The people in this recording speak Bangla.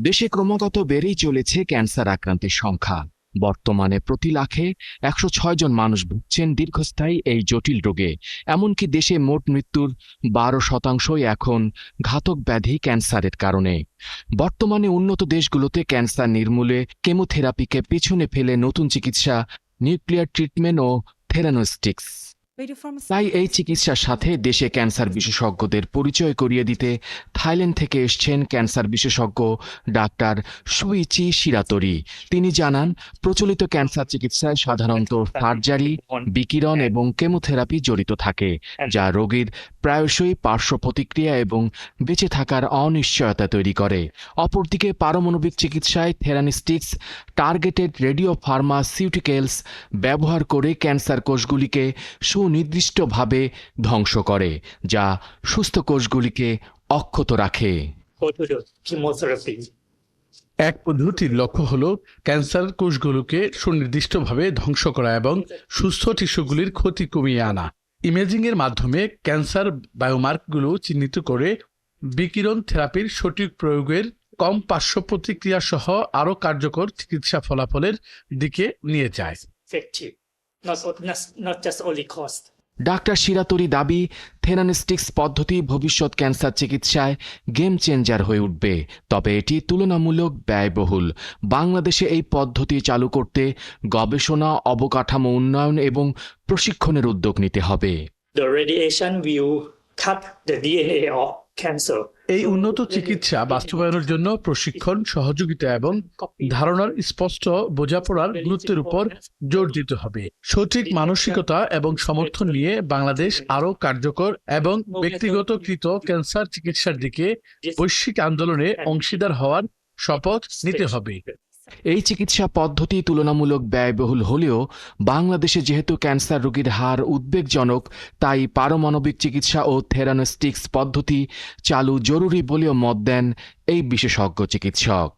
দেশে ক্রমাগত বেড়েই চলেছে ক্যান্সার আক্রান্তের সংখ্যা। বর্তমানে প্রতি লাখে একশো ছয় জন মানুষ ভুগছেন দীর্ঘস্থায়ী এই জটিল রোগে। এমনকি দেশে মোট মৃত্যুর বারো শতাংশই এখন ঘাতক ব্যাধি ক্যান্সারের কারণে। বর্তমানে উন্নত দেশগুলোতে ক্যান্সার নির্মূলে কেমোথেরাপিকে পিছনে ফেলে নতুন চিকিৎসা, নিউক্লিয়ার ট্রিটমেন্ট ও থেরানোস্টিক্স। তাই এই চিকিৎসার সাথে দেশে ক্যান্সার বিশেষজ্ঞদের পরিচয় করিয়ে দিতে থাইল্যান্ড থেকে এসছেন ক্যান্সার বিশেষজ্ঞ ডাক্তার সুইচি শিরাতরি। তিনি জানান প্রচলিত ক্যান্সার চিকিৎসায় সাধারণত সার্জারি বিকিরণ এবং কেমোথেরাপি জড়িত থাকে যা রোগীর প্রায়শই পার্শ্ব প্রতিক্রিয়া এবং বেঁচে থাকার অনিশ্চয়তা তৈরি করে। অপরদিকে পারমাণবিক চিকিৎসায় থেরানিস্টিক্স টার্গেটেড রেডিও ফার্মাসিউটিক্যালস ব্যবহার করে ক্যান্সার কোষগুলিকে সুনির্দিষ্টভাবে ধ্বংস করে, যা সুস্থ কোষগুলিকে অক্ষত রাখে. এক পদ্ধতির লক্ষ্য হল ক্যান্সার কোষগুলোকে সুনির্দিষ্টভাবে ধ্বংস করা এবং সুস্থ টিস্যুগুলির ক্ষতি কমিয়ে আনা ইমেজিং এর মাধ্যমে ক্যান্সার বায়োমার্কগুলো চিহ্নিত করে বিকিরণ থেরাপির সঠিক প্রয়োগের কম পার্শ্ব প্রতিক্রিয়া সহ আরও কার্যকর চিকিৎসা ফলাফলের দিকে নিয়ে যায়. Not, not, not just only cost. Doctor শিরাতরি দাবি থেরানিস্টিক্স পদ্ধতি ভবিষ্যৎ ক্যান্সার চিকিৎসায় গেম চেঞ্জার হয়ে উঠবে তবে এটি তুলনামূলক ব্যয়বহুল বাংলাদেশে এই পদ্ধতি চালু করতে গবেষণা অবকাঠামো উন্নয়ন এবং প্রশিক্ষণের উদ্যোগ নিতে হবে The radiation will cut the DNA of cancer. এই উন্নত চিকিৎসা বাস্তবায়নের জন্য প্রশিক্ষণ সহযোগিতা এবং ধারণার স্পষ্ট বোঝাপড়ার গুরুত্বের উপর জোর দিতে হবে। সঠিক মানসিকতা এবং সমর্থন নিয়ে বাংলাদেশ আরও কার্যকর এবং ব্যক্তিগতকৃত ক্যান্সার চিকিৎসার দিকে বৈশ্বিক আন্দোলনে অংশীদার হওয়ার শপথ নিতে হবে। এই চিকিৎসা পদ্ধতি তুলনামূলক ব্যয়বহুল হলেও বাংলাদেশে যেহেতু ক্যান্সার রোগীর হার উদ্বেগজনক, তাই পারমাণবিক চিকিৎসা ও থেরানোস্টিক্স পদ্ধতি চালু জরুরি বলেও মত দেন এই বিশেষজ্ঞ চিকিৎসক।